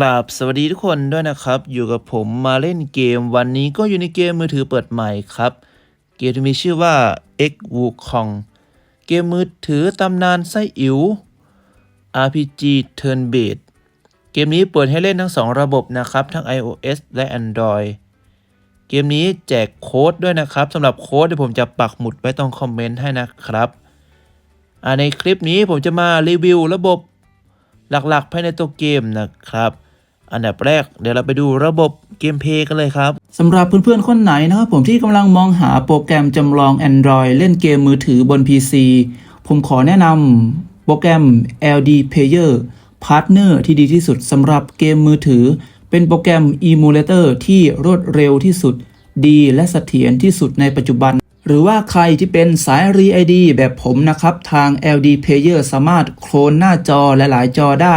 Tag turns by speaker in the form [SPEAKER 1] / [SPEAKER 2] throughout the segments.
[SPEAKER 1] กราบสวัสดีทุกคนด้วยนะครับ อยู่กับผมมาเล่นเกม วันนี้ก็อยู่ในเกมมือถือเปิดใหม่ครับ เกมที่มีชื่อว่า X w u k o n g เกมมือถือตำนานไส้อิ๋ว RPG Turn Based เกมนี้เปิดให้เล่นทั้ง 2 ระบบนะครับ ทั้ง iOS และ Android เกมนี้แจกโค้ดด้วยนะครับสำหรับโค้ดเดี๋ยวผมจะปักหมุดไว้ตรงคอมเมนต์ให้นะครับในคลิปนี้ผมจะมารีวิวระบบหลักๆภายในตัวเกมนะครับ อันดับแรกเดี๋ยวเราไปดูระบบเกมเพย์กันเลยครับ
[SPEAKER 2] สำหรับเพื่อนๆคนไหนนะครับผมที่กำลังมองหาโปรแกรมจำลอง Android เล่นเกมมือถือบน PC ผมขอแนะนำโปรแกรม LD Player Partner ที่ดีที่สุดสำหรับเกมมือถือ เป็นโปรแกรม Emulator ที่รวดเร็วที่สุด ดีและเสถียรที่สุดในปัจจุบัน หรือว่าใครที่เป็นสาย Re ID แบบผมนะครับ ทาง LD Player สามารถโคลนหน้าจอหลายๆ จอได้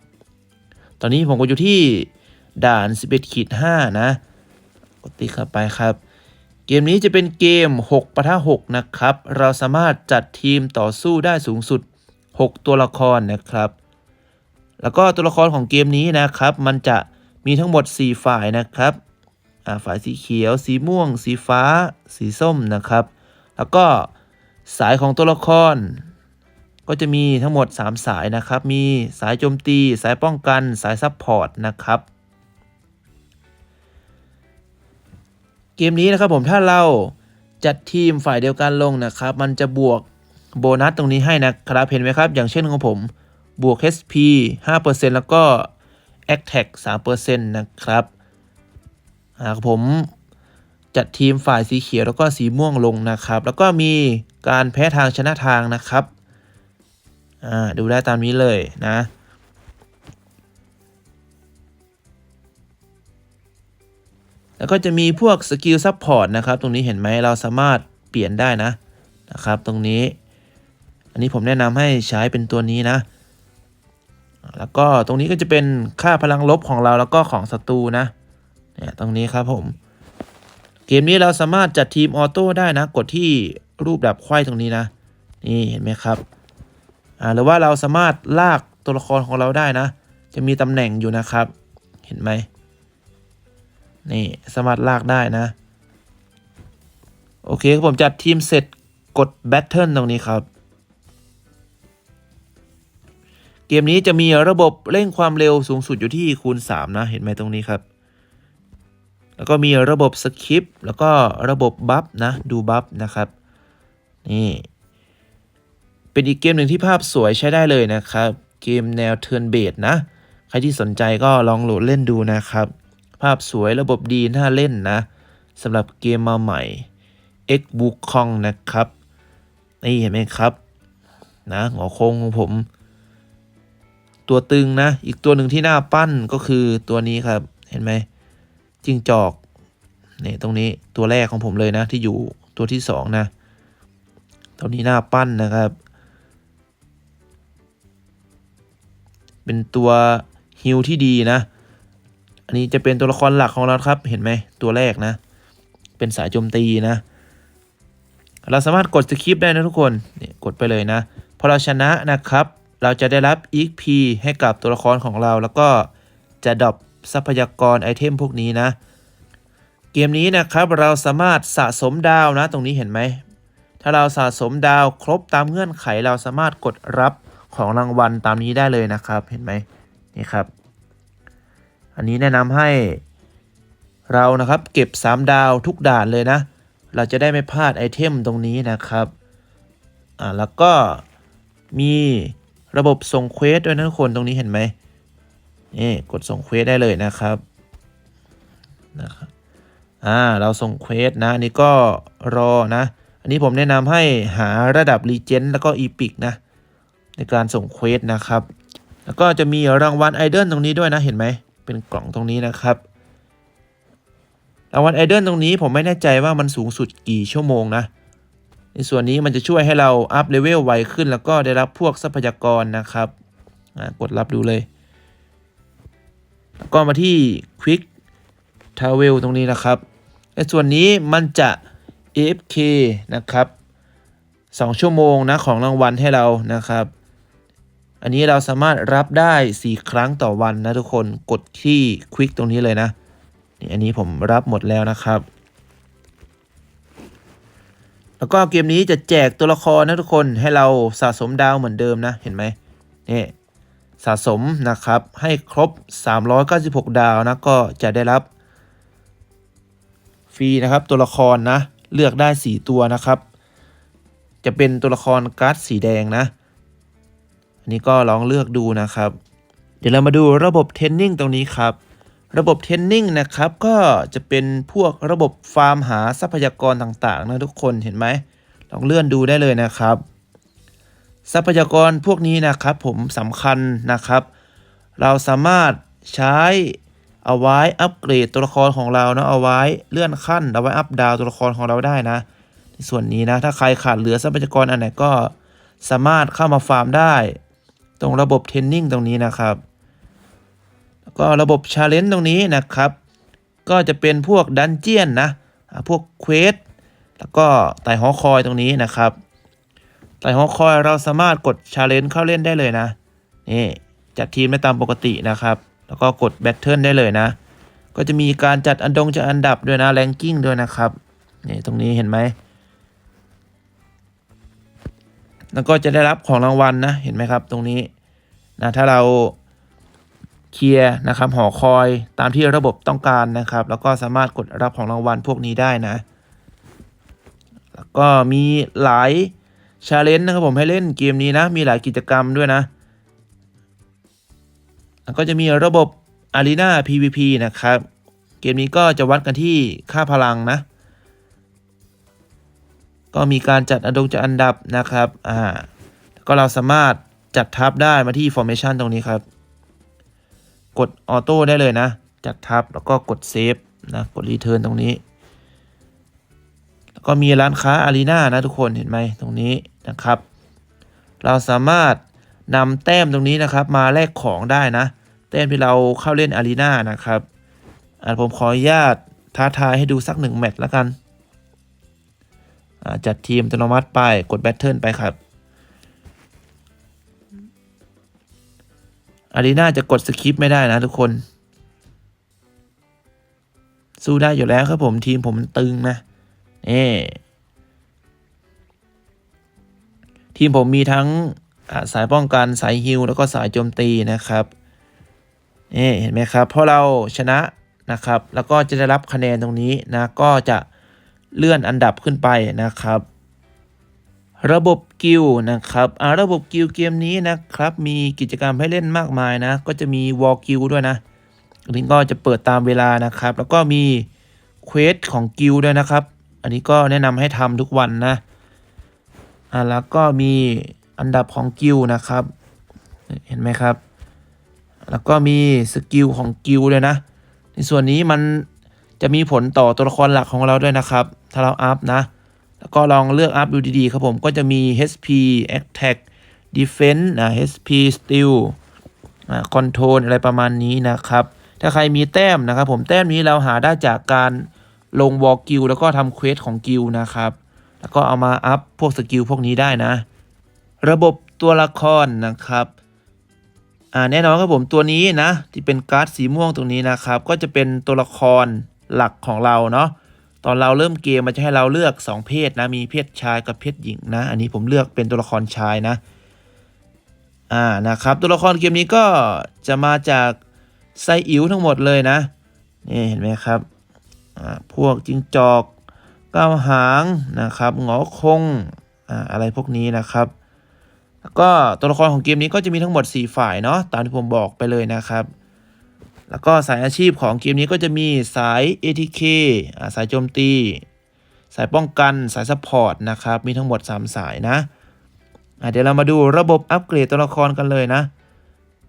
[SPEAKER 1] ตอนนี้ผมก็อยู่ที่ด่าน 11ขีด5นะกดติ๊กเข้าไปครับ เกมนี้จะเป็นเกม 6ปะทะ6นะครับ เราสามารถจัดทีมต่อสู้ได้สูงสุด 6 ตัวละครนะครับ แล้วก็ตัวละครของเกมนี้นะครับ มันจะมีทั้งหมด 4 ฝ่ายนะครับฝ่ายสีเขียว สีม่วง สีฟ้า สีส้มนะครับ แล้วก็สายของตัวละคร ก็จะมีทั้งหมด 3 สายนะครับ มีสายโจมตี สายป้องกัน สายซับพอร์ตนะครับ เกมนี้นะครับผมถ้าเราจัดทีมฝ่ายเดียวกันลงนะครับ มันจะบวกโบนัสตรงนี้ให้นะครับเห็นไหมครับ อย่างเช่นของผมบวก HP 5%แล้วก็ Attack 3%นะครับหากผมจัดทีมฝ่ายสีเขียวแล้วก็สีม่วงลงนะครับ แล้วก็มีการแพ้ทางชนะทางนะครับ อ่าดูได้ตามนี้เลยนะแล้วก็จะมีพวกสกิลซับพอร์ตนะครับ ตรงนี้เห็นไหมเราสามารถเปลี่ยนได้นะนะครับ ตรงนี้ อันนี้ผมแนะนำให้ใช้เป็นตัวนี้นะ แล้วก็ตรงนี้ก็จะเป็นค่าพลังลบของเราแล้วก็ของศัตรูนะเนี่ยตรงนี้ครับผม เกมนี้เราสามารถจัดทีมออโต้ได้นะ กดที่รูปดับไขว้ตรงนี้นะ นี่เห็นไหมครับ หรือว่าเราสามารถลากตัวละครของเราได้นะ จะมีตำแหน่งอยู่นะครับ เห็นไหมนี่สามารถลากได้นะ โอเคผมจัดทีมเสร็จกดแบทเทิลตรงนี้ครับ เกมนี้จะมีระบบเร่งความเร็วสูงสุดอยู่ที่คูณ 3 นะ เห็นไหมตรงนี้ครับ แล้วก็มีระบบสคริปแล้วก็ระบบบัฟนะ ดูบัฟนะครับ นี่ เป็นอีกเกมหนึ่งที่ภาพสวยใช้ได้เลยนะครับ เกมแนว Turn Based นะ ใครที่สนใจก็ลองโหลดเล่นดูนะครับ ภาพสวยระบบดีน่าเล่นนะสำหรับเกมมาใหม่ X b o o k o n g นะครับ นี่เห็นไหมครับ นะหัวโค้งของผม ตัวตึงนะ อีกตัวหนึ่งที่น่าปั้นก็คือตัวนี้ครับ เห็นไหมจิงจอกนี่ตรงนี้ตัวแรกของผมเลยนะที่อยู่ตัวที่สองนะตัวนี้น่าปั้นนะครับ เป็นตัวฮิลที่ดีนะ อันนี้จะเป็นตัวละครหลักของเราครับ เห็นไหมตัวแรกนะ เป็นสายโจมตีนะ เราสามารถกดสคริปได้นะทุกคนนี่กดไปเลยนะ พอเราชนะนะครับ เราจะได้รับ EXP ให้กับตัวละครของเรา แล้วก็จะดรอปทรัพยากรไอเทมพวกนี้นะ เกมนี้นะครับเราสามารถสะสมดาวนะ ตรงนี้เห็นไหม ถ้าเราสะสมดาวครบตามเงื่อนไขเราสามารถกดรับ ของรางวัลตามนี้ได้เลยนะครับเห็นไหมนี่ครับ อันนี้แนะนำให้เรานะครับเก็บ 3 ดาวทุกด่านเลยนะ เราจะได้ไม่พลาดไอเทมตรงนี้นะครับอ่าแล้วก็มีระบบส่งเควสด้วยนะทุกคนตรงนี้เห็นไหมนี่กดส่งเควสได้เลยนะครับนะครับอ่าเราส่งเควสนะอันนี้ก็รอนะ อันนี้ผมแนะนำให้หาระดับรีเจนแล้วก็อีพิกนะ ในการส่งเควสนะครับ แล้วก็จะมีรางวัลไอดอลตรงนี้ด้วยนะเห็นไหม เป็นกล่องตรงนี้นะครับ รางวัลไอเดนตรงนี้ผมไม่แน่ใจว่ามันสูงสุดกี่ชั่วโมงนะ ในส่วนนี้มันจะช่วยให้เราอัพเลเวลไวขึ้น แล้วก็ได้รับพวกทรัพยากรนะครับ กดรับดูเลย แล้วก็มาที่ Quick Travel ตรงนี้นะครับ ในส่วนนี้มันจะ AFK นะครับ 2 ชั่วโมงนะของรางวัลให้เรานะครับ อันนี้เราสามารถรับได้ 4 ครั้งต่อวันนะทุกคนกดที่ Quick ตรงนี้เลยนะนี่อันนี้ผมรับหมดแล้วนะครับ แล้วก็เกมนี้จะแจกตัวละครนะทุกคนให้เราสะสมดาวเหมือนเดิมนะเห็นไหมนี่สะสมนะครับให้ครบ 396 ดาวนะก็จะได้รับ ฟรีนะครับตัวละครนะเลือกได้ 4 ตัวนะครับ จะเป็นตัวละครการ์ดสีแดงนะ อันนี้ก็ลองเลือกดูนะครับ เดี๋ยวเรามาดูระบบเทนนิ่งตรงนี้ครับ ระบบเทนนิ่งนะครับก็จะเป็นพวกระบบฟาร์มหาทรัพยากรต่างๆนะทุกคนเห็นไหมลองเลื่อนดูได้เลยนะครับ ทรัพยากรพวกนี้นะครับ ผมสำคัญนะครับ เราสามารถใช้เอาไว้อัปเกรดตัวละครของเรานะเอาไว้เลื่อนขั้นเอาไว้อัปดาวตัวละครของเราได้นะ ในส่วนนี้นะถ้าใครขาดเหลือทรัพยากรอันไหนก็สามารถเข้ามาฟาร์มได้ ตรงระบบเทรนนิ่งตรงนี้นะครับแล้วก็ระบบชาเลนจ์ตรงนี้นะครับ ก็จะเป็นพวกดันเจียนนะ พวกเควสแล้วก็ไต่หอคอยตรงนี้นะครับไต่หอคอยเราสามารถกดชาเลนจ์เข้าเล่นได้เลยนะ นี่จัดทีมได้ตามปกตินะครับ แล้วก็กดแบทเทิลได้เลยนะ ก็จะมีการจัดอันดงจัดอันดับด้วยนะแรงกิ้งด้วยนะครับ นี่ตรงนี้เห็นไหม แล้วก็จะได้รับของรางวัลนะเห็นไหมครับ ตรงนี้นะถ้าเราเคลียร์นะครับหอคอยตามที่ระบบต้องการนะครับ แล้วก็สามารถกดรับของรางวัลพวกนี้ได้นะ แล้วก็มีหลายชาเลนจ์นะครับผมให้เล่นเกมนี้นะ มีหลายกิจกรรมด้วยนะ แล้วก็จะมีระบบ Arena PVP นะครับ เกมนี้ก็จะวัดกันที่ค่าพลังนะ ก็มีการจัดอันดงจัดอันดับนะครับอ่าก็เราสามารถจัดทับได้มาที่ formation ตรงนี้ครับ กดออโต้ได้เลยนะ จัดทับแล้วก็กดเซฟนะกดรีเทิร์นตรงนี้แล้วก็มีร้านค้าอารีนานะทุกคนเห็นไหมตรงนี้นะครับ เราสามารถนำแต้มตรงนี้นะครับ มาแลกของได้นะ แต้มที่เราเข้าเล่นอารีนานะครับอ่าผมขออนุญาตท้าทายให้ดูสักหนึ่งแมตช์แล้วกัน จัดทีมอัตโนมัติไปกดแบทเทิลไปครับอารีนาจะกดสคริปไม่ได้นะทุกคน สู้ได้อยู่แล้วครับผมทีมผมตึงนะนี่ทีมผมมีทั้งสายป้องกันสายฮิลแล้วก็สายโจมตีนะครับนี่เห็นไหมครับเพราะเราชนะนะครับ แล้วก็จะได้รับคะแนนตรงนี้นะก็จะ เลื่อนอันดับขึ้นไปนะครับ ระบบกิลนะครับอ่าระบบกิลเกมนี้นะครับ มีกิจกรรมให้เล่นมากมายนะ ก็จะมีวอลกิลด้วยนะอันนี้ก็จะเปิดตามเวลานะครับ แล้วก็มีเควสของกิลด้วยนะครับ อันนี้ก็แนะนำให้ทำทุกวันนะอ่าแล้วก็มีอันดับของกิลนะครับ เห็นไหมครับ แล้วก็มีสกิลของกิลด้วยนะ ในส่วนนี้มันจะมีผลต่อตัวละครหลักของเราด้วยนะครับ ถ้าเราอัพนะ แล้วก็ลองเลือกอัพดูดีๆครับผมก็จะมี HP Attack Defense นะ HP Steel Control อะไรประมาณนี้นะครับ ถ้าใครมีแต้มนะครับผมแต้มนี้เราหาได้จากการลงวอลกิลแล้วก็ทำเควสของกิลนะครับ แล้วก็เอามาอัพพวกสกิลพวกนี้ได้นะ ระบบตัวละครนะครับอ่าแน่นอนครับผมตัวนี้นะที่เป็นการ์ดสีม่วงตรงนี้นะครับ ก็จะเป็นตัวละครหลักของเราเนาะ ตอนเราเริ่มเกมมันจะให้เราเลือก 2 เพศนะ มีเพศชายกับเพศหญิงนะ อันนี้ผมเลือกเป็นตัวละครชายนะอ่านะครับ ตัวละครเกมนี้ก็จะมาจากไซอิ๋วทั้งหมดเลยนะนี่เห็นไหมครับอ่าพวกจิงจอกก้าวหางนะครับงอคงอ่าอะไรพวกนี้นะครับแล้วก็ตัวละครของเกมนี้ก็จะมีทั้งหมด 4 ฝ่ายเนาะตามที่ผมบอกไปเลยนะครับ แล้วก็สายอาชีพของเกมนี้ก็จะมีสาย ATK อ่าสายโจมตี สายป้องกัน สายซัพพอร์ตนะครับ มีทั้งหมด 3 สายนะะเดี๋ยวเรามาดูระบบอัปเกรดตัวละครกันเลยนะ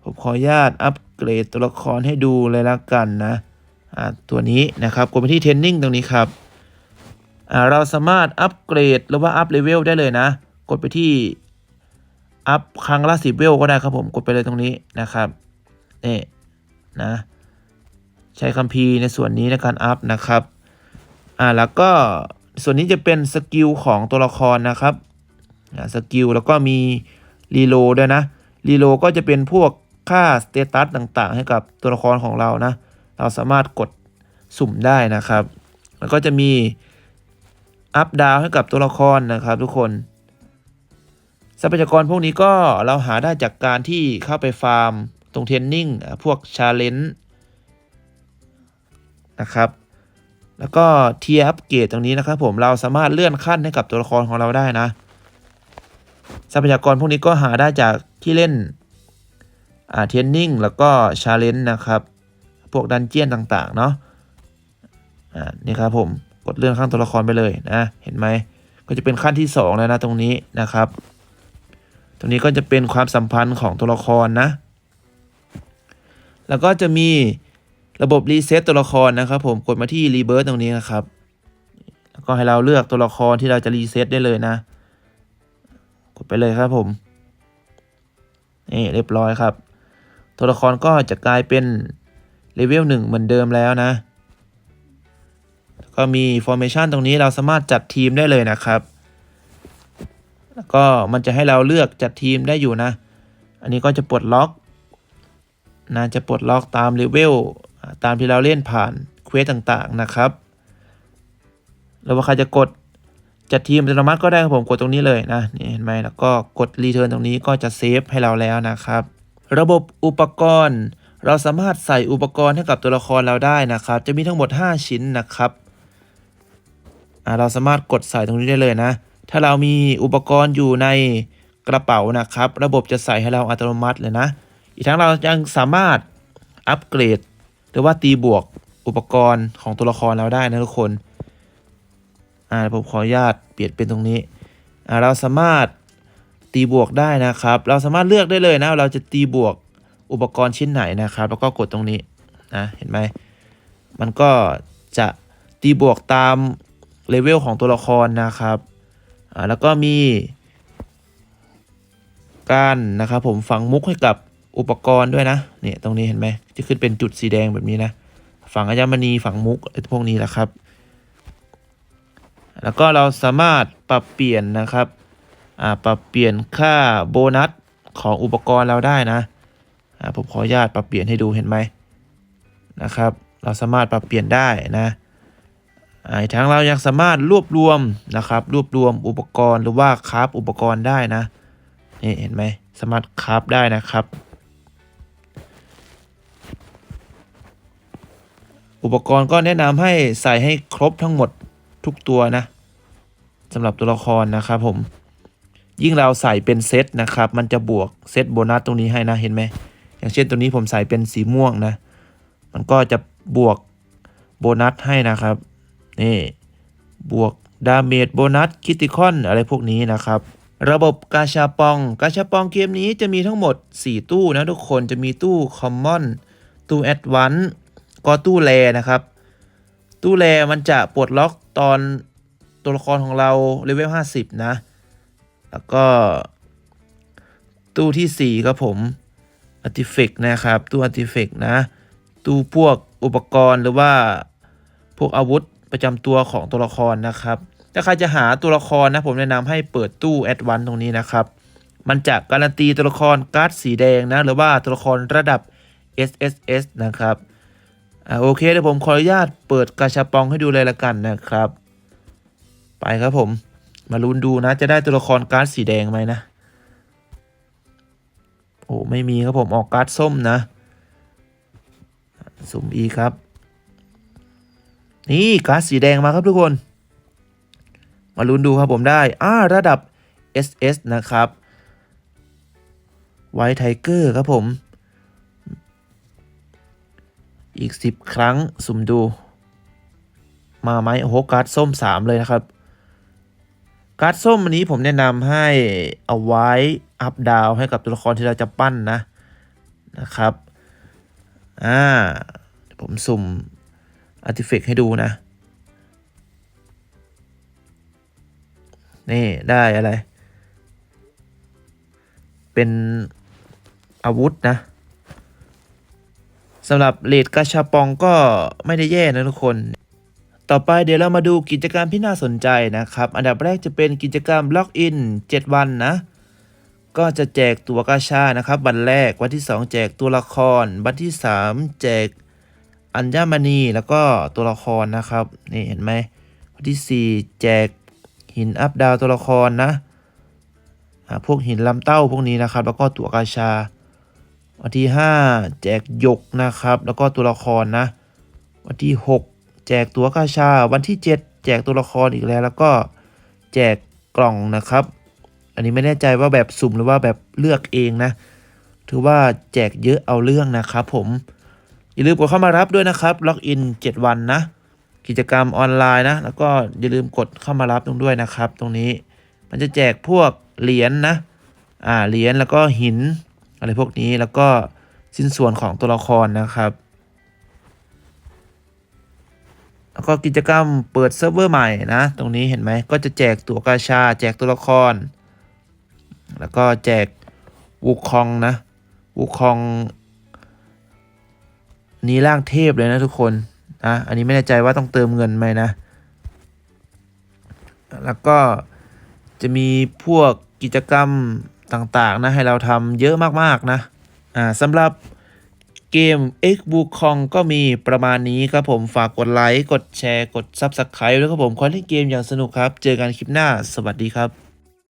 [SPEAKER 1] ผมขออนุญาตอัปเกรดตัวละครให้ดูเลยละกันนะอ่าตัวนี้นะครับกดไปที่เทรนนิ่งตรงนี้ครับอ่าเราสามารถอัปเกรดหรือว่าอัพเลเวลได้เลยนะ กดไปที่อัพครั้งละสิบเวลก็ได้ครับผม กดไปเลยตรงนี้นะครับนี่นะ ใช้คัมภีร์ในส่วนนี้ในการอัพนะครับ อ่าแล้วก็ส่วนนี้จะเป็นสกิลของตัวละครนะครับอ่าสกิลแล้วก็มีรีโลด้วยนะรีโลก็จะเป็นพวกค่าสเตตัสต่างๆ ให้กับตัวละครของเรานะ เราสามารถกดสุ่มได้นะครับ แล้วก็จะมีอัพดาวให้กับตัวละครนะครับ ทุกคนทรัพยากรพวกนี้ก็เราหาได้จากการที่เข้าไปฟาร์ม ตรงเทรนนิ่งพวกชาเลนจ์ นะครับ แล้วก็เทียร์อัปเกรดตรงนี้นะครับ ผมเราสามารถเลื่อนขั้นให้กับตัวละครของเราได้นะ ทรัพยากรพวกนี้ก็หาได้จากที่เล่นอ่าเทรนนิ่งแล้วก็ชาเลนจ์นะครับ พวกดันเจียนต่างๆ เนาะอ่านี่ครับผมกดเลื่อนข้างตัวละครไปเลยนะ เห็นไหมก็จะเป็นขั้นที่ 2 แล้วนะตรงนี้นะครับ ตรงนี้ก็จะเป็นความสัมพันธ์ของตัวละครนะ แล้วก็จะมี ระบบรีเซ็ตตัวละครนะครับ ผมกดมาที่รีเบิร์ตตรงนี้นะครับ แล้วก็ให้เราเลือกตัวละครที่เราจะรีเซ็ตได้เลยนะ กดไปเลยครับผมนี่เรียบร้อยครับ ตัวละครก็จะกลายเป็นเลเวลหนึ่งเหมือนเดิมแล้วนะ ก็มี formation ตรงนี้เราสามารถจัดทีมได้เลยนะครับ แล้วก็มันจะให้เราเลือกจัดทีมได้อยู่นะ อันนี้ก็จะปลดล็อกนะจะปลดล็อกตามเลเวล ตามที่เราเล่นผ่านเควสต่างๆนะครับหรือว่าใครจะกดจัดทีมอัตโนมัติก็ได้ครับผมกดตรงนี้เลยนะนี่เห็นไหมแล้วก็กดรีเทิร์นตรงนี้ก็จะเซฟให้เราแล้วนะครับ ระบบอุปกรณ์ เราสามารถใส่อุปกรณ์ให้กับตัวละครเราได้นะครับ จะมีทั้งหมด 5 ชิ้นนะครับเราสามารถกดใส่ตรงนี้ได้เลยนะ ถ้าเรามีอุปกรณ์อยู่ในกระเป๋านะครับ ระบบจะใส่ให้เราอัตโนมัติเลยนะ อีกทั้งเรายังสามารถอัปเกรด หรือว่าตีบวกอุปกรณ์ของตัวละครเราได้นะทุกคน อ่าผมขออนุญาตเปลี่ยนเป็นตรงนี้ อ่าเราสามารถตีบวกได้นะครับ เราสามารถเลือกได้เลยนะ เราจะตีบวกอุปกรณ์ชิ้นไหนนะครับ แล้วก็กดตรงนี้นะเห็นไหมมันก็จะตีบวกตามเลเวลของตัวละครนะครับ อ่าแล้วก็มีการนะครับผมฝังมุกให้กับ อุปกรณ์ด้วยนะเนี่ยตรงนี้เห็นไหมจะขึ้นเป็นจุดสีแดงแบบนี้นะ ฝังอัญมณีฝังมุกไอ้พวกนี้แหละครับ แล้วก็เราสามารถปรับเปลี่ยนนะครับอ่าปรับเปลี่ยนค่าโบนัสของอุปกรณ์เราได้นะอ่าผมขออนุญาตปรับเปลี่ยนให้ดูเห็นไหมนะครับ เราสามารถปรับเปลี่ยนได้นะอ่าอีกทั้งเรายังสามารถรวบรวมนะครับ รวบรวมอุปกรณ์หรือว่าคราฟอุปกรณ์ได้นะนี่เห็นไหมสามารถคราฟได้นะครับ อุปกรณ์ก็แนะนำให้ใส่ให้ครบทั้งหมดทุกตัวนะสำหรับตัวละครนะครับผม ยิ่งเราใส่เป็นเซตนะครับ มันจะบวกเซตโบนัสตรงนี้ให้นะเห็นไหมอย่างเช่นตัวนี้ผมใส่เป็นสีม่วงนะ มันก็จะบวกโบนัสให้นะครับ นี่ บวกดาเมจโบนัสคิติคอนอะไรพวกนี้นะครับ ระบบกาชาปอง กาชาปองเกมนี้จะมีทั้งหมด 4 ตู้นะทุกคนจะมีตู้คอมมอนตู้แอดวาน ก็ตู้แรนะครับ ตู้แรมันจะปลดล็อกตอนตัวละครของเราเลเวล50 นะ แล้วก็ ตู้ที่ 4 ครับผม Artifact นะครับ ตู้ Artifact นะ ตู้พวกอุปกรณ์หรือว่าพวกอาวุธประจำตัวของตัวละครนะครับ ถ้าใครจะหาตัวละครนะผมแนะนำให้เปิดตู้ a d v a n c e ตรงนี้นะครับ มันจะการันตีตัวละครการ์ดสีแดงนะ หรือว่าตัวละครระดับ SSS นะครับ อ่าโอเคเดี๋ยวผมขออนุญาตเปิดกาชปองให้ดูเลยละกันนะครับ ไปครับผม มาลุ้นดูนะ จะได้ตัวละครการ์ดสีแดงไหมนะ โอ้ไม่มีครับผมออกการ์ดส้มนะ สุ่มอีครับ นี่การ์ดสีแดงมาครับทุกคน มาลุ้นดูครับผมได้ อ่าระดับ SS นะครับไวท์ไทเกอร์ครับผม อีก 10 ครั้งสุ่มดู มาไหมโอ้โหการ์ดส้ม 3 เลยนะครับ การ์ดส้มอันนี้ผมแนะนำให้เอาไว้อัพดาวให้กับตัวละครที่เราจะปั้นนะนะครับอ่าผมสุ่มอาร์ติเฟกให้ดูนะ นี่ ได้อะไร เป็นอาวุธนะ สำหรับเลดกาชาปองก็ไม่ได้แย่นะทุกคน ต่อไปเดี๋ยวเรามาดูกิจกรรมที่น่าสนใจนะครับ อันดับแรกจะเป็นกิจกรรมล็อกอิน 7 วันนะ ก็จะแจกตัวกาชานะครับ วันแรกวันที่ 2 แจกตัวละคร วันที่ 3 แจกอัญมณีแล้วก็ตัวละครนะครับนี่เห็นไหมวันที่ 4 แจกหินอัพดาวตัวละครนะพวกหินลำเต้าพวกนี้นะครับ แล้วก็ตัวกาชา วันที่ 5 แจกหยกนะครับ แล้วก็ตัวละครนะ วันที่ 6 แจกตัวกาชา วันที่ 7 แจกตัวละครอีกแล้ว แล้วก็แจกกล่องนะครับ อันนี้ไม่แน่ใจว่าแบบสุ่มหรือว่าแบบเลือกเองนะ ถือว่าแจกเยอะเอาเรื่องนะครับผม อย่าลืมกดเข้ามารับด้วยนะครับ ล็อกอิน 7 วันนะ กิจกรรมออนไลน์นะ แล้วก็อย่าลืมกดเข้ามารับตรงด้วยนะครับ ตรงนี้ มันจะแจกพวกเหรียญนนะอ่า เหรียญแล้วก็หิน อะไรพวกนี้แล้วก็สิ้นส่วนของตัวละครนะครับ แล้วก็กิจกรรมเปิดเซิร์ฟเวอร์ใหม่นะ ตรงนี้เห็นไหมก็จะแจกตัวกาชา แจกตัวละคร แล้วก็แจกวูคองนะวูคอง นี้ร่างเทพเลยนะทุกคนนะอันนี้ไม่แน่ใจว่าต้องเติมเงินไหมนะ แล้วก็จะมีพวกกิจกรรม ต่างๆนะให้เราทำเยอะมากๆนะอ่าสำหรับเกม X b o o k o n ก็มีประมาณนี้ครับผมฝากกดไลค์ กดแชร์ กด Subscribe ด้วยครับผมขอเล่นเกมอย่างสนุกครับ เจอกันคลิปหน้า สวัสดีครับ